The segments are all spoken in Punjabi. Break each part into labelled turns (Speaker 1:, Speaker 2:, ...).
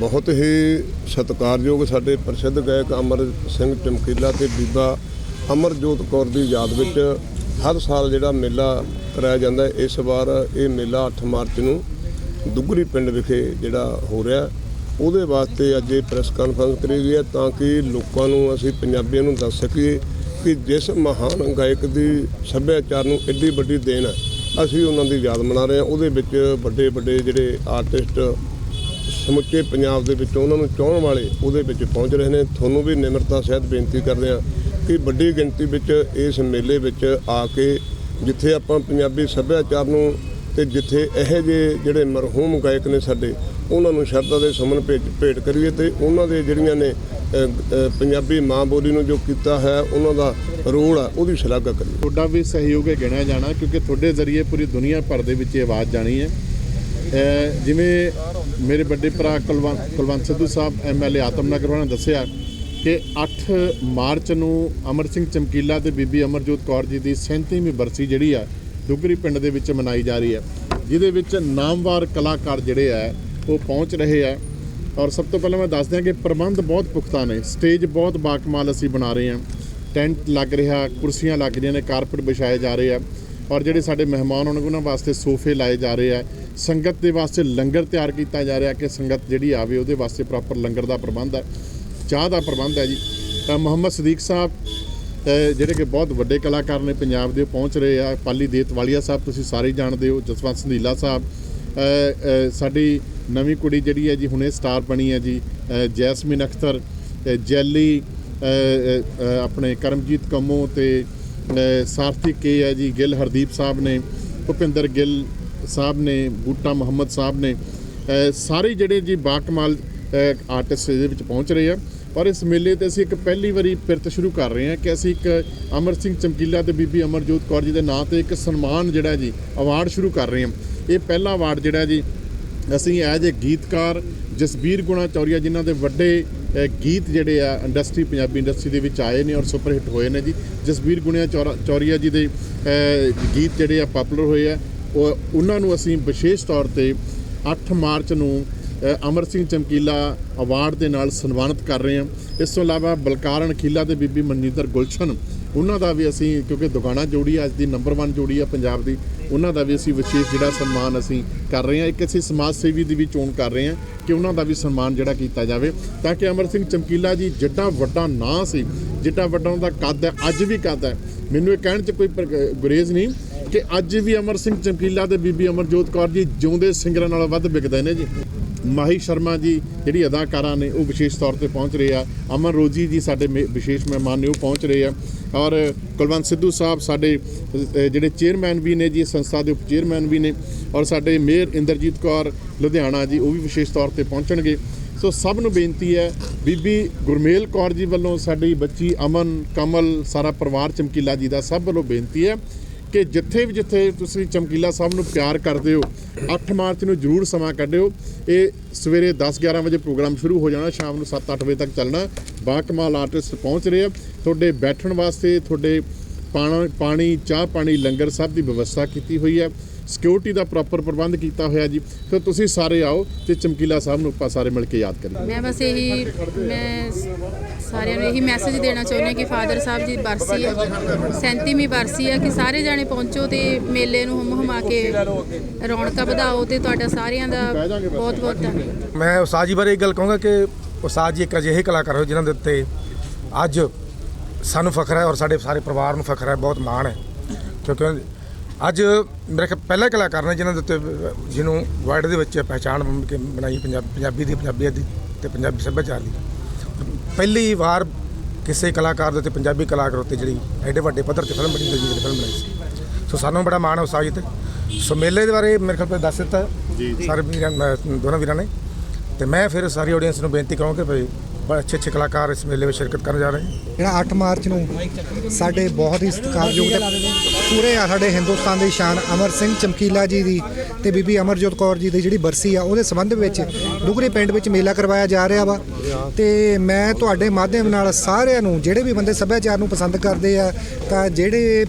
Speaker 1: ਬਹੁਤ ਹੀ ਸਤਿਕਾਰਯੋਗ ਸਾਡੇ ਪ੍ਰਸਿੱਧ ਗਾਇਕ ਅਮਰ ਸਿੰਘ ਚਮਕੀਲਾ ਤੇ ਬੀਬਾ ਅਮਰਜੋਤ ਕੌਰ ਦੀ ਯਾਦ ਵਿੱਚ ਹਰ ਸਾਲ ਜਿਹੜਾ ਮੇਲਾ ਕਰਾਇਆ ਜਾਂਦਾ ਇਸ ਵਾਰ ਇਹ ਮੇਲਾ 8 ਮਾਰਚ ਨੂੰ ਦੁੱਗਰੀ ਪਿੰਡ ਵਿਖੇ ਜਿਹੜਾ ਹੋ ਰਿਹਾ ਉਹਦੇ ਵਾਸਤੇ ਅੱਜ ਇਹ ਪ੍ਰੈਸ ਕਾਨਫਰੰਸ ਕਰੀ ਗਈ ਹੈ ਤਾਂ ਕਿ ਲੋਕਾਂ ਨੂੰ ਅਸੀਂ ਪੰਜਾਬੀਆਂ ਨੂੰ ਦੱਸ ਸਕੀਏ ਕਿ ਜਿਸ ਮਹਾਨ ਗਾਇਕ ਦੀ ਸੱਭਿਆਚਾਰ ਨੂੰ ਐਡੀ ਵੱਡੀ ਦੇਣ ਹੈ ਅਸੀਂ ਉਹਨਾਂ ਦੀ ਯਾਦ ਮਨਾ ਰਹੇ ਹਾਂ। ਉਹਦੇ ਵਿੱਚ ਵੱਡੇ ਵੱਡੇ ਜਿਹੜੇ ਆਰਟਿਸਟ ਸਮੁੱਚੇ ਪੰਜਾਬ ਦੇ ਵਿੱਚ ਉਹਨਾਂ ਨੂੰ ਚਾਹਣ ਵਾਲੇ ਉਹਦੇ ਵਿੱਚ ਪਹੁੰਚ ਰਹੇ ਨੇ। ਤੁਹਾਨੂੰ ਵੀ ਨਿਮਰਤਾ ਸਹਿਤ ਬੇਨਤੀ ਕਰਦੇ ਹਾਂ ਕਿ ਵੱਡੀ ਗਿਣਤੀ ਵਿੱਚ ਇਸ ਮੇਲੇ ਵਿੱਚ ਆ ਕੇ ਜਿੱਥੇ ਆਪਾਂ ਪੰਜਾਬੀ ਸੱਭਿਆਚਾਰ ਨੂੰ ਤੇ ਜਿੱਥੇ ਇਹੋ ਜਿਹੇ ਜਿਹੜੇ ਮਰਹੂਮ ਗਾਇਕ ਨੇ ਸਾਡੇ, ਉਹਨਾਂ ਨੂੰ ਸ਼ਰਧਾ ਦੇ ਸੁਮਨ ਭੇਟ ਭੇਟ ਕਰੀਏ ਤੇ ਉਹਨਾਂ ਦੇ ਜਿਹੜੀਆਂ ਨੇ ਪੰਜਾਬੀ ਮਾਂ ਬੋਲੀ ਨੂੰ ਜੋ ਕੀਤਾ ਹੈ, ਉਹਨਾਂ ਦਾ ਰੋਲ ਆ, ਉਹਦੀ ਸ਼ਲਾਘਾ ਕਰੀਏ।
Speaker 2: ਤੁਹਾਡਾ ਵੀ ਸਹਿਯੋਗ ਹੈ ਗਿਣਿਆ ਜਾਣਾ ਕਿਉਂਕਿ ਤੁਹਾਡੇ ਜ਼ਰੀਏ ਪੂਰੀ ਦੁਨੀਆ ਭਰ ਦੇ ਵਿੱਚ ਇਹ ਆਵਾਜ਼ ਜਾਣੀ ਹੈ। ਜਿਵੇਂ ਮੇਰੇ ਵੱਡੇ ਭਰਾ ਕੁਲਵੰਤ ਕੁਲਵੰਤ ਸਿੱਧੂ ਸਾਹਿਬ ਐਮਐਲਏ ਆਤਮਨਗਰ, ਉਹਨਾਂ ਨੇ ਦੱਸਿਆ ਕਿ 8 ਮਾਰਚ ਨੂੰ ਅਮਰ ਸਿੰਘ ਚਮਕੀਲਾ ਤੇ ਬੀਬੀ ਅਮਰਜੋਤ ਕੌਰ ਜੀ ਦੀ 37ਵੀਂ ਬਰਸੀ ਜਿਹੜੀ ਆ ਦੁੱਗਰੀ ਪਿੰਡ ਦੇ ਵਿੱਚ ਮਨਾਈ ਜਾ ਰਹੀ ਹੈ। ਜਿਹਦੇ ਵਿੱਚ ਨਾਮਵਾਰ ਕਲਾਕਾਰ ਜਿਹੜੇ ਆ, ਉਹ ਪਹੁੰਚ ਰਹੇ ਆ। ਔਰ ਸਭ ਤੋਂ ਪਹਿਲਾਂ ਮੈਂ ਦੱਸ ਦਿਆਂ ਕਿ ਪ੍ਰਬੰਧ ਬਹੁਤ ਪੁਖਤਾ ਨੇ, ਸਟੇਜ ਬਹੁਤ ਬਾਕਮਾਲ ਅਸੀਂ ਬਣਾ ਰਹੇ ਹਾਂ। ਟੈਂਟ ਲੱਗ ਰਿਹਾ, ਕੁਰਸੀਆਂ ਲੱਗ ਰਹੀਆਂ ਨੇ, ਕਾਰਪਟ ਵਿਛਾਏ ਜਾ ਰਹੇ ਆ। ਔਰ ਜਿਹੜੇ ਸਾਡੇ ਮਹਿਮਾਨ ਉਹਨਾਂ ਵਾਸਤੇ ਸੋਫੇ ਲਾਏ ਜਾ ਰਹੇ ਆ। ਸੰਗਤ ਦੇ ਵਾਸਤੇ ਲੰਗਰ ਤਿਆਰ ਕੀਤਾ ਜਾ ਰਿਹਾ ਕਿ ਸੰਗਤ ਜਿਹੜੀ ਆਵੇ ਉਹਦੇ ਵਾਸਤੇ ਪ੍ਰੋਪਰ ਲੰਗਰ ਦਾ ਪ੍ਰਬੰਧ ਹੈ ਚਾਹ ਦਾ ਪ੍ਰਬੰਧ ਹੈ ਜੀ। ਮੁਹੰਮਦ ਸਦੀਕ ਸਾਹਿਬ ਜਿਹੜੇ ਕਿ ਬਹੁਤ ਵੱਡੇ ਕਲਾਕਾਰ ਨੇ ਪੰਜਾਬ ਦੇ ਪਹੁੰਚ ਰਹੇ ਆ। ਪਾਲੀ ਦੇਤ ਵਾਲੀਆ ਸਾਹਿਬ, ਤੁਸੀਂ ਸਾਰੇ ਜਾਣਦੇ ਹੋ, ਜਸਵੰਤ ਸੰਧੀਲਾ ਸਾਹਿਬ। ਸਾਡੀ ਨਵੀਂ ਕੁੜੀ ਜਿਹੜੀ ਹੈ ਜੀ, ਹੁਣੇ ਸਟਾਰ ਬਣੀ ਹੈ ਜੀ ਜੈਸਮੀਨ ਅਖਤਰ ਜੈਲੀ ਆਪਣੇ ਕਰਮਜੀਤ ਕੰਮੋ ਤੇ ਸਾਰਥੀ ਕੇ ਹੈ ਜੀ, ਗਿੱਲ ਹਰਦੀਪ ਸਾਹਿਬ ਨੇ, ਭੁਪਿੰਦਰ ਗਿੱਲ ਸਾਹਿਬ ਨੇ, ਬੂਟਾ ਮੁਹੰਮਦ ਸਾਹਿਬ ਨੇ ਸਾਰੇ ਜਿਹੜੇ ਜੀ ਬਾਕਮਾਲ ਆਰਟਿਸਟ ਇਹਦੇ ਵਿੱਚ ਪਹੁੰਚ ਰਹੇ ਆ। ਔਰ ਇਸ ਮੇਲੇ ਤੇ ਅਸੀਂ ਇੱਕ ਪਹਿਲੀ ਵਾਰੀ ਪਿਰਤ ਸ਼ੁਰੂ ਕਰ ਰਹੇ ਹਾਂ ਕਿ ਅਸੀਂ ਇੱਕ ਅਮਰ ਸਿੰਘ ਚਮਕੀਲਾ ਤੇ ਬੀਬੀ ਅਮਰਜੋਤ ਕੌਰ ਜੀ ਦੇ ਨਾਂ ਤੇ ਇੱਕ ਸਨਮਾਨ ਜਿਹੜਾ ਜੀ ਅਵਾਰਡ ਸ਼ੁਰੂ ਕਰ ਰਹੇ ਹਾਂ। ਇਹ ਪਹਿਲਾ ਅਵਾਰਡ ਜਿਹੜਾ ਜੀ, ਅਸੀਂ ਐਜ ਏ ਗੀਤਕਾਰ ਜਸਬੀਰ ਗੁਣਾ ਚੌਰੀਆ ਜਿਨ੍ਹਾਂ ਦੇ ਵੱਡੇ ਗੀਤ ਜਿਹੜੇ ਆ ਇੰਡਸਟਰੀ, ਪੰਜਾਬੀ ਇੰਡਸਟਰੀ ਦੇ ਵਿੱਚ ਆਏ ਨੇ ਔਰ ਸੁਪਰ ਹਿੱਟ ਹੋਏ ਨੇ ਜੀ। ਜਸਬੀਰ ਗੁਣਿਆ ਚੌਰਾ- ਚੌਰੀਆ ਜੀ ਦੇ ਗੀਤ ਜਿਹੜੇ ਆ ਪਪੂਲਰ ਹੋਏ ਆ। ਉਹਨਾਂ ਨੂੰ ਅਸੀਂ ਵਿਸ਼ੇਸ਼ ਤੌਰ ਤੇ 8 ਮਾਰਚ ਨੂੰ ਅਮਰ ਸਿੰਘ ਚਮਕੀਲਾ ਅਵਾਰਡ ਦੇ ਨਾਲ ਸਨਮਾਨਿਤ ਕਰ ਰਹੇ ਹਾਂ। ਇਸ ਤੋਂ ਇਲਾਵਾ ਬਲਕਾਰਨ ਖੀਲਾ ਤੇ ਬੀਬੀ ਮਨਜਿੰਦਰ ਗੁਲਸ਼ਨ, ਉਹਨਾਂ ਦਾ ਵੀ ਅਸੀਂ, ਕਿਉਂਕਿ ਦੁਗਾਣਾ ਜੋੜੀ ਆ, ਅੱਜ ਦੀ ਨੰਬਰ 1 ਜੋੜੀ ਆ ਪੰਜਾਬ ਦੀ, ਉਹਨਾਂ ਦਾ ਵੀ ਅਸੀਂ ਵਿਸ਼ੇਸ਼ ਜਿਹੜਾ ਸਨਮਾਨ ਅਸੀਂ ਕਰ ਰਹੇ ਹਾਂ। ਇੱਕ ਅਸੀਂ ਸਮਾਜ ਸੇਵੀ ਦੀ ਵੀ ਚੋਣ ਕਰ ਰਹੇ ਹਾਂ ਕਿ ਉਹਨਾਂ ਦਾ ਵੀ ਸਨਮਾਨ ਜਿਹੜਾ ਕੀਤਾ ਜਾਵੇ, ਤਾਂ ਕਿ ਅਮਰ ਸਿੰਘ ਚਮਕੀਲਾ ਜੀ ਜਿੱਡਾ ਵੱਡਾ ਨਾਂ ਸੀ, ਜਿੱਡਾ ਵੱਡਾ ਉਹਨਾਂ ਦਾ ਕੱਦ ਹੈ, ਅੱਜ ਵੀ ਕੱਦ ਹੈ। ਮੈਨੂੰ ਇਹ ਕਹਿਣ 'ਚ ਕੋਈ ਪਰ- ਗੁਰੇਜ਼ ਨਹੀਂ ਕਿ ਅੱਜ ਵੀ ਅਮਰ ਸਿੰਘ ਚਮਕੀਲਾ ਤੇ ਬੀਬੀ ਅਮਰਜੋਤ ਕੌਰ ਜੀ ਜਿਉਂਦੇ ਸਿੰਗਰਾਂ ਨਾਲੋਂ ਵੱਧ ਵਿਕਦੇ ਨੇ ਜੀ। ਮਾਹੀ ਸ਼ਰਮਾ ਜੀ ਜਿਹੜੀ ਅਦਾਕਾਰਾ ਨੇ, ਉਹ ਵਿਸ਼ੇਸ਼ ਤੌਰ ਤੇ ਪਹੁੰਚ ਰਹੇ ਆ। ਅਮਨ ਰੋਜੀ ਜੀ ਸਾਡੇ ਮੇ- ਵਿਸ਼ੇਸ਼ ਮਹਿਮਾਨ ਨੇ, ਉਹ ਪਹੁੰਚ ਰਹੇ ਆ। ਔਰ ਕੁਲਵੰਤ ਸਿੱਧੂ ਸਾਹਿਬ ਸਾਡੇ ਜਿਹੜੇ ਚੇਅਰਮੈਨ ਵੀ ਨੇ ਜੀ ਸੰਸਥਾ ਦੇ ਉਪ ਚੇਅਰਮੈਨ ਵੀ ਨੇ। ਔਰ ਸਾਡੇ ਮੇਅਰ ਇੰਦਰਜੀਤ ਕੌਰ ਲੁਧਿਆਣਾ ਜੀ, ਉਹ ਵੀ ਵਿਸ਼ੇਸ਼ ਤੌਰ ਤੇ ਪਹੁੰਚਣਗੇ। ਸੋ ਸਭ ਨੂੰ ਬੇਨਤੀ ਹੈ, ਬੀਬੀ ਗੁਰਮੇਲ ਕੌਰ ਜੀ ਵੱਲੋਂ ਸਾਡੀ ਬੱਚੀ ਅਮਨ, ਕਮਲ, ਸਾਰਾ ਪਰਿਵਾਰ ਚਮਕੀਲਾ ਜੀ ਦਾ ਸਭ ਵੱਲੋਂ ਬੇਨਤੀ ਹੈ। ਕਿ ਜਿੱਥੇ ਵੀ ਜਿੱਥੇ ਤੁਸੀਂ ਚਮਕੀਲਾ ਸਾਹਿਬ ਨੂੰ ਪਿਆਰ ਕਰਦੇ ਹੋ 8 ਮਾਰਚ ਨੂੰ ਜਰੂਰ ਸਮਾਂ ਕੱਢਿਓ। ਇਹ ਸਵੇਰੇ 10-11 ਵਜੇ ਪ੍ਰੋਗਰਾਮ ਸ਼ੁਰੂ ਹੋ ਜਾਣਾ, ਸ਼ਾਮ ਨੂੰ 7-8 ਵਜੇ ਤੱਕ ਚੱਲਣਾ। ਬਾਕਮਾਲ ਆਰਟਿਸਟ ਪਹੁੰਚ ਰਹੇ ਆ। ਤੁਹਾਡੇ ਬੈਠਣ ਵਾਸਤੇ, ਤੁਹਾਡੇ ਪਾਣਾ ਪਾਣੀ, ਚਾਹ ਪਾਣੀ, ਲੰਗਰ ਸਭ ਦੀ ਵਿਵਸਥਾ ਕੀਤੀ ਹੋਈ ਹੈ। ਸਿਕਿਉਰਿਟੀ ਦਾ ਪ੍ਰੋਪਰ ਪ੍ਰਬੰਧ ਕੀਤਾ ਹੋਇਆ ਜੀ। ਸੋ ਤੁਸੀਂ ਸਾਰੇ ਆਓ ਤੇ ਚਮਕੀਲਾ ਸਾਹਿਬ ਨੂੰ ਆਪਾਂ ਸਾਰੇ ਮਿਲ ਕੇ ਯਾਦ ਕਰੀਏ।
Speaker 3: ਮੈਂ ਬਸ ਇਹੀ ਮੈਂ ਸਾਰਿਆਂ ਨੂੰ ਇਹੀ ਮੈਸੇਜ ਦੇਣਾ ਚਾਹੁੰਦੀ ਹਾਂ ਕਿ ਫਾਦਰ ਸਾਹਿਬ ਦੀ ਬਰਸੀ ਹੈ। 37ਵੀਂ ਬਰਸੀ ਹੈ ਕਿ ਸਾਰੇ ਜਾਣੇ ਪਹੁੰਚੋ ਤੇ ਮੇਲੇ ਨੂੰ ਹਮ ਹਮਾ ਕੇ ਰੌਣਕਾਂ ਵਧਾਓ ਤੇ ਤੁਹਾਡਾ ਸਾਰਿਆਂ ਦਾ ਬਹੁਤ ਬਹੁਤ ਧੰਨਵਾਦ।
Speaker 4: ਮੈਂ ਉਸਤਾਦ ਜੀ ਬਾਰੇ ਇਹ ਗੱਲ ਕਹੂੰਗਾ ਕਿ ਉਸਤਾਦ ਜੀ ਇੱਕ ਅਜਿਹੇ ਕਲਾਕਾਰ ਹੋ ਜਿਨ੍ਹਾਂ ਦੇ ਉੱਤੇ ਅੱਜ ਸਾਨੂੰ ਫਖਰ ਹੈ ਔਰ ਸਾਡੇ ਸਾਰੇ ਪਰਿਵਾਰ ਨੂੰ ਫਖਰ ਹੈ ਬਹੁਤ ਮਾਣ ਹੈ। ਕਿਉਂਕਿ ਅੱਜ ਮੇਰੇ ਖਿਆਲ ਪਹਿਲਾ ਕਲਾਕਾਰ ਨੇ ਜਿਨ੍ਹਾਂ ਦੇ ਉੱਤੇ ਜਿਹਨੂੰ ਵਰਲਡ ਦੇ ਵਿੱਚ ਕੇ ਬਣਾਈ ਪੰਜਾਬ ਦੀ ਪੰਜਾਬੀਅਤ ਦੀ ਤੇ ਪੰਜਾਬੀ ਸੱਭਿਆਚਾਰ ਦੀ। ਪਹਿਲੀ ਵਾਰ ਕਿਸੇ ਕਲਾਕਾਰ ਦੇ ਉੱਤੇ ਪੰਜਾਬੀ ਕਲਾਕਾਰ ਉੱਤੇ ਜਿਹੜੀ ਐਡੇ ਵੱਡੇ ਪੱਧਰ ਤੇ ਫਿਲਮ ਬਣੀ ਜਿਹੜੀ ਫਿਲਮ ਬਣਾਈ ਸੀ। ਸੋ ਸਾਨੂੰ ਬੜਾ ਮਾਣ ਹੈ ਉਸਤਾਦ ਜੀ ਤੇ ਸੋ ਮੇਲੇ ਦੇ ਬਾਰੇ ਮੇਰੇ ਖਿਆਲ ਦੱਸ ਦਿੱਤਾ। ਸਾਰੇ ਵੀਰਾਂ ਦੋਨਾਂ ਵੀਰਾਂ ਨੇ। ਤੇ ਮੈਂ ਫਿਰ ਸਾਰੀ ਆਡੀਅנס ਨੂੰ ਬੇਨਤੀ ਕਰਾਂਗਾ ਕਿ ਭਈ ਬੜੇ ਅੱਛੇ ਅੱਛੇ ਕਲਾਕਾਰ ਇਸ ਮੇਲੇ ਵਿੱਚ ਸ਼ਿਰਕਤ ਕਰਨ ਜਾ ਰਹੇ ਹਨ
Speaker 5: ਜਿਹੜਾ 8 ਮਾਰਚ ਨੂੰ ਸਾਡੇ ਬਹੁਤ ਹੀ ਸਤਿਕਾਰਯੋਗ ਤੇ ਪੂਰੇ ਸਾਡੇ ਹਿੰਦੁਸਤਾਨ ਦੀ ਸ਼ਾਨ ਅਮਰ ਸਿੰਘ ਚਮਕੀਲਾ ਜੀ ਦੀ ਤੇ ਬੀਬੀ ਅਮਰਜੋਤ ਕੌਰ ਜੀ ਦੀ ਜਿਹੜੀ ਬਰਸੀ ਆ, ਉਹਦੇ ਸੰਬੰਧ ਵਿੱਚ ਡੁਗਰੇ ਪਿੰਡ ਵਿੱਚ ਮੇਲਾ ਕਰਵਾਇਆ ਜਾ ਰਿਹਾ ਵਾ। ਤੇ ਮੈਂ ਤੁਹਾਡੇ ਮਾਧਿਅਮ ਨਾਲ ਸਾਰਿਆਂ ਨੂੰ, ਜਿਹੜੇ ਵੀ ਬੰਦੇ ਸੱਭਿਆਚਾਰ ਨੂੰ ਪਸੰਦ ਕਰਦੇ ਆ, ਤਾਂ ਜਿਹੜੇ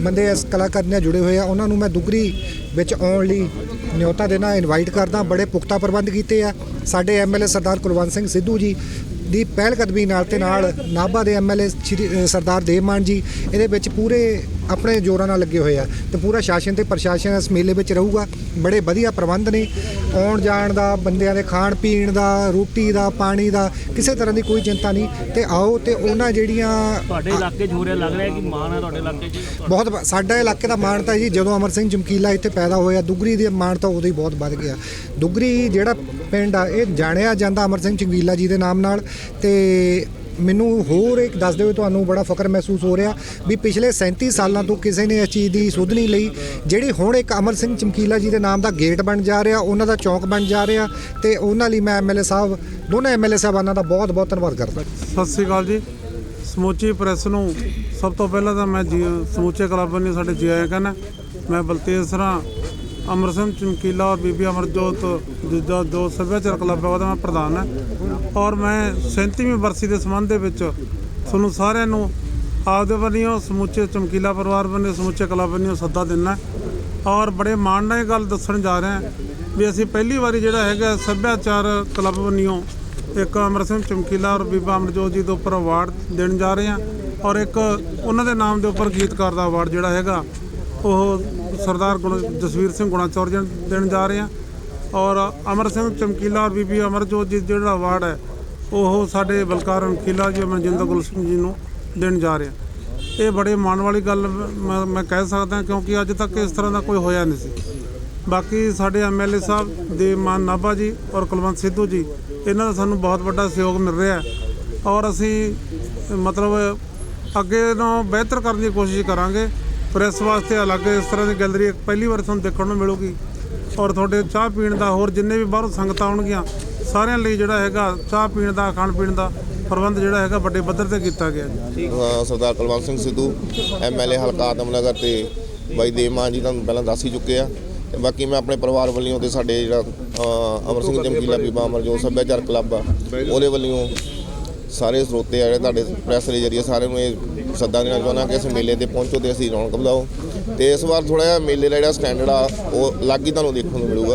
Speaker 5: ਬੰਦੇ ਇਸ ਕਲਾਕਾਰ ਨਾਲ ਜੁੜੇ ਹੋਏ ਆ, ਉਹਨਾਂ ਨੂੰ ਮੈਂ ਦੁਗਰੀ ਵਿੱਚ ਆਉਣ ਲਈ ਨਿਯੋਤਾ ਦੇਣਾ ਇਨਵਾਈਟ ਕਰਦਾ, ਬੜੇ ਪੁਖਤਾ ਪ੍ਰਬੰਧ ਕੀਤੇ ਆ। ਸਾਡੇ ਐਮਐਲਏ ਸਰਦਾਰ ਕੁਲਵੰਤ ਸਿੰਘ ਸਿੱਧੂ ਜੀ ਦੀ ਪਹਿਲ ਕਦਮੀ ਨਾਲ ਤੇ ਨਾਲ ਨਾਭਾ ਦੇ ਐਮਐਲਏ ਸਰਦਾਰ ਦੇਵਮਾਨ ਜੀ, ਇਹਦੇ ਵਿੱਚ ਪੂਰੇ ਆਪਣੇ ਜੋਰਾਂ ਨਾਲ ਲੱਗੇ ਹੋਏ ਆ ਤੇ ਪੂਰਾ ਸ਼ਾਸਨ ਤੇ ਪ੍ਰਸ਼ਾਸਨ ਇਸ ਮੇਲੇ ਵਿੱਚ ਰਹੂਗਾ। ਬੜੇ ਵਧੀਆ ਪ੍ਰਬੰਧ ਨੇ। ਆਉਣ ਜਾਣ ਦਾ ਬੰਦਿਆਂ ਦੇ ਖਾਣ ਪੀਣ ਦਾ ਰੋਟੀ ਦਾ ਪਾਣੀ ਦਾ ਕਿਸੇ ਤਰ੍ਹਾਂ ਦੀ ਕੋਈ ਚਿੰਤਾ ਨਹੀਂ। ਤੇ ਆਓ ਤੇ ਉਹਨਾਂ ਜਿਹੜੀਆਂ
Speaker 6: ਤੁਹਾਡੇ ਇਲਾਕੇ 'ਚ ਹੋ ਰਿਹਾ ਲੱਗ ਰਿਹਾ ਕਿ ਮਾਣ ਹੈ ਤੁਹਾਡੇ ਇਲਾਕੇ 'ਚ?
Speaker 5: ਬਹੁਤ ਸਾਡਾ ਇਲਾਕੇ ਦਾ ਮਾਣ ਤਾਂ ਜੀ ਜਦੋਂ ਅਮਰ ਸਿੰਘ ਚਮਕੀਲਾ ਇੱਥੇ ਪੈਦਾ ਹੋਇਆ ਦੁਗਰੀ ਦੀ ਮਾਣ ਤਾਂ ਉਦੋਂ ਹੀ ਬਹੁਤ ਵੱਧ ਗਿਆ। ਦੁਗਰੀ ਜਿਹੜਾ ਪਿੰਡ ਆ ਇਹ ਜਾਣਿਆ ਜਾਂਦਾ ਅਮਰ ਸਿੰਘ ਚਮਕੀਲਾ ਜੀ ਦੇ ਨਾਮ ਨਾਲ ਤੇ ਮੈਨੂੰ ਹੋਰ ਇੱਕ ਦੱਸ ਦਿਓ, ਤੁਹਾਨੂੰ ਬੜਾ ਫਖਰ ਮਹਿਸੂਸ ਹੋ ਰਿਹਾ ਵੀ ਪਿਛਲੇ 37 ਸਾਲਾਂ ਤੋਂ ਕਿਸੇ ਨੇ ਇਸ ਚੀਜ਼ ਦੀ ਸੁਧ ਨਹੀਂ ਲਈ, ਜਿਹੜੀ ਹੁਣ ਇੱਕ ਅਮਰ ਸਿੰਘ ਚਮਕੀਲਾ ਜੀ ਦੇ ਨਾਮ ਦਾ ਗੇਟ ਬਣ ਜਾ ਰਿਹਾ, ਉਹਨਾਂ ਦਾ ਚੌਂਕ ਬਣ ਜਾ ਰਿਹਾ ਤੇ ਉਹਨਾਂ ਲਈ ਮੈਂ ਐਮਐਲਏ ਸਾਹਿਬ, ਦੋਨੇ ਐਮਐਲਏ ਸਾਹਿਬਾਨਾਂ ਦਾ ਬਹੁਤ ਬਹੁਤ ਧੰਨਵਾਦ ਕਰਦਾ।
Speaker 7: ਸਤਿ ਸ੍ਰੀ ਅਕਾਲ ਜੀ। ਸਮੁੱਚੀ ਪ੍ਰੈਸ ਨੂੰ ਸਭ ਤੋਂ ਪਹਿਲਾਂ ਤਾਂ ਮੈਂ ਜੀ, ਸਮੁੱਚੇ ਕਲੱਬ ਨੇ ਸਾਡੇ ਜੀ ਆਇਆ ਕਹਿੰਦਾ ਮੈਂ ਬਲਤੇਜ ਸਰਾ, ਅਮਰ ਸਿੰਘ ਚਮਕੀਲਾ ਔਰ ਬੀਬੀ ਅਮਰਜੋਤ, ਦੂਜਾ ਜੋ ਸੱਭਿਆਚਾਰ ਕਲੱਬ ਹੈ, ਉਹਦਾ ਮੈਂ ਪ੍ਰਧਾਨ ਹਾਂ। ਔਰ ਮੈਂ 37ਵੀਂ ਬਰਸੀ ਦੇ ਸੰਬੰਧ ਦੇ ਵਿੱਚ ਤੁਹਾਨੂੰ ਸਾਰਿਆਂ ਨੂੰ ਆਪਦੇ ਵੱਲੋਂ ਸਮੁੱਚੇ ਚਮਕੀਲਾ ਪਰਿਵਾਰ ਵੱਲੋਂ, ਸਮੁੱਚੇ ਕਲੱਬ ਵੱਲੋਂ ਸੱਦਾ ਦਿੰਦਾ ਔਰ ਬੜੇ ਮਾਣ ਨਾਲ ਇਹ ਗੱਲ ਦੱਸਣ ਜਾ ਰਹੇ ਹਾਂ ਵੀ ਅਸੀਂ ਪਹਿਲੀ ਵਾਰੀ ਜਿਹੜਾ ਹੈਗਾ ਸੱਭਿਆਚਾਰ ਕਲੱਬ ਵੱਲੋਂ ਇੱਕ ਅਮਰ ਸਿੰਘ ਚਮਕੀਲਾ ਔਰ ਬੀਬਾ ਅਮਰਜੋਤ ਜੀ ਦੇ ਉੱਪਰ ਅਵਾਰਡ ਦੇਣ ਜਾ ਰਹੇ ਹਾਂ ਔਰ ਇੱਕ ਉਹਨਾਂ ਦੇ ਨਾਮ ਦੇ ਉੱਪਰ ਗੀਤਕਾਰ ਦਾ ਅਵਾਰਡ ਜਿਹੜਾ ਹੈਗਾ ਉਹ ਸਰਦਾਰ ਗੁਣ ਜਸਵੀਰ ਸਿੰਘ ਗੁਣਾਚੌਰ ਜੀ ਦੇਣ ਜਾ ਰਹੇ ਹਾਂ ਔਰ ਅਮਰ ਸਿੰਘ ਚਮਕੀਲਾ ਔਰ ਬੀਬੀ ਅਮਰਜੋਤ ਜੀ ਜਿਹੜਾ ਅਵਾਰਡ ਹੈ, ਉਹ ਸਾਡੇ ਬਲਕਾਰ ਅਮਕੀਲਾ ਜੀ, ਮਨਜਿੰਦਰ ਗੁਲ ਸਿੰਘ ਜੀ ਨੂੰ ਦੇਣ ਜਾ ਰਿਹਾ ਇਹ ਬੜੇ ਮਾਣ ਵਾਲੀ ਗੱਲ ਮੈਂ ਕਹਿ ਸਕਦਾ ਕਿਉਂਕਿ ਅੱਜ ਤੱਕ ਇਸ ਤਰ੍ਹਾਂ ਦਾ ਕੋਈ ਹੋਇਆ ਨਹੀਂ ਸੀ। ਬਾਕੀ ਸਾਡੇ ਐਮਐਲਏ ਸਾਹਿਬ ਦੇ ਮਾਨ ਨਾਭਾ ਜੀ ਔਰ ਕੁਲਵੰਤ ਸਿੱਧੂ ਜੀ, ਇਹਨਾਂ ਦਾ ਸਾਨੂੰ ਬਹੁਤ ਵੱਡਾ ਸਹਿਯੋਗ ਮਿਲ ਰਿਹਾ ਔਰ ਅਸੀਂ ਮਤਲਬ ਅੱਗੇ ਨੂੰ ਬਿਹਤਰ ਕਰਨ ਦੀ ਕੋਸ਼ਿਸ਼ ਕਰਾਂਗੇ ਪ੍ਰੈਸ ਵਾਸਤੇ ਅਲੱਗ ਇਸ ਤਰ੍ਹਾਂ ਦੀ ਗੈਲਰੀ ਪਹਿਲੀ ਵਾਰ ਤੁਹਾਨੂੰ ਦੇਖਣ ਨੂੰ ਮਿਲੂਗੀ। ਔਰ ਤੁਹਾਡੇ ਚਾਹ ਪੀਣ ਦਾ ਹੋਰ ਜਿੰਨੇ ਵੀ ਬਾਹਰੋਂ ਸੰਗਤਾਂ ਆਉਣਗੀਆਂ ਸਾਰਿਆਂ ਲਈ ਜਿਹੜਾ ਹੈਗਾ ਚਾਹ ਪੀਣ ਦਾ ਖਾਣ ਪੀਣ ਦਾ ਪ੍ਰਬੰਧ ਜਿਹੜਾ ਹੈਗਾ ਵੱਡੇ ਪੱਧਰ ਤੇ ਕੀਤਾ ਗਿਆ ਜੀ।
Speaker 8: ਸਰਦਾਰ ਕੁਲਵੰਤ ਸਿੰਘ ਸਿੱਧੂ ਐਮਐਲਏ ਹਲਕਾ ਆਦਮਨਗਰ ਤੇ ਬਾਈ ਦੇਵਮਾਨ ਜੀ ਤੁਹਾਨੂੰ ਪਹਿਲਾਂ ਦੱਸ ਹੀ ਚੁੱਕੇ ਆ। ਤੇ ਬਾਕੀ ਮੈਂ ਆਪਣੇ ਪਰਿਵਾਰ ਵੱਲੋਂ ਤੇ ਸਾਡੇ ਜਿਹੜਾ ਅ, ਅਮਰ ਸਿੰਘ ਚਮਕੀਲਾ ਬੀਬਾ ਅਮਰ ਜੋ ਸੱਭਿਆਚਾਰ ਕਲੱਬ ਆ ਉਹਦੇ ਵੱਲੋਂ ਸਾਰੇ ਸਰੋਤੇ ਆ ਜਿਹੜੇ ਤੁਹਾਡੇ ਪ੍ਰੈਸ ਦੇ ਜਰੀਏ ਸਾਰਿਆਂ ਨੂੰ ਇਹ ਸੱਦਾ ਦੇਣਾ ਚਾਹੁੰਦਾ ਕਿ ਇਸ ਮੇਲੇ ਤੇ ਪਹੁੰਚੋ ਤੇ ਅਸੀਂ ਰੌਣਕ ਵਧਾਓ। ਤੇ ਇਸ ਵਾਰ ਥੋੜਾ ਜਿਹਾ ਮੇਲੇ ਦਾ ਜਿਹੜਾ ਸਟੈਂਡਰਡ ਆ, ਉਹ ਅਲੱਗ ਹੀ ਤੁਹਾਨੂੰ ਦੇਖਣ ਨੂੰ ਮਿਲੂਗਾ।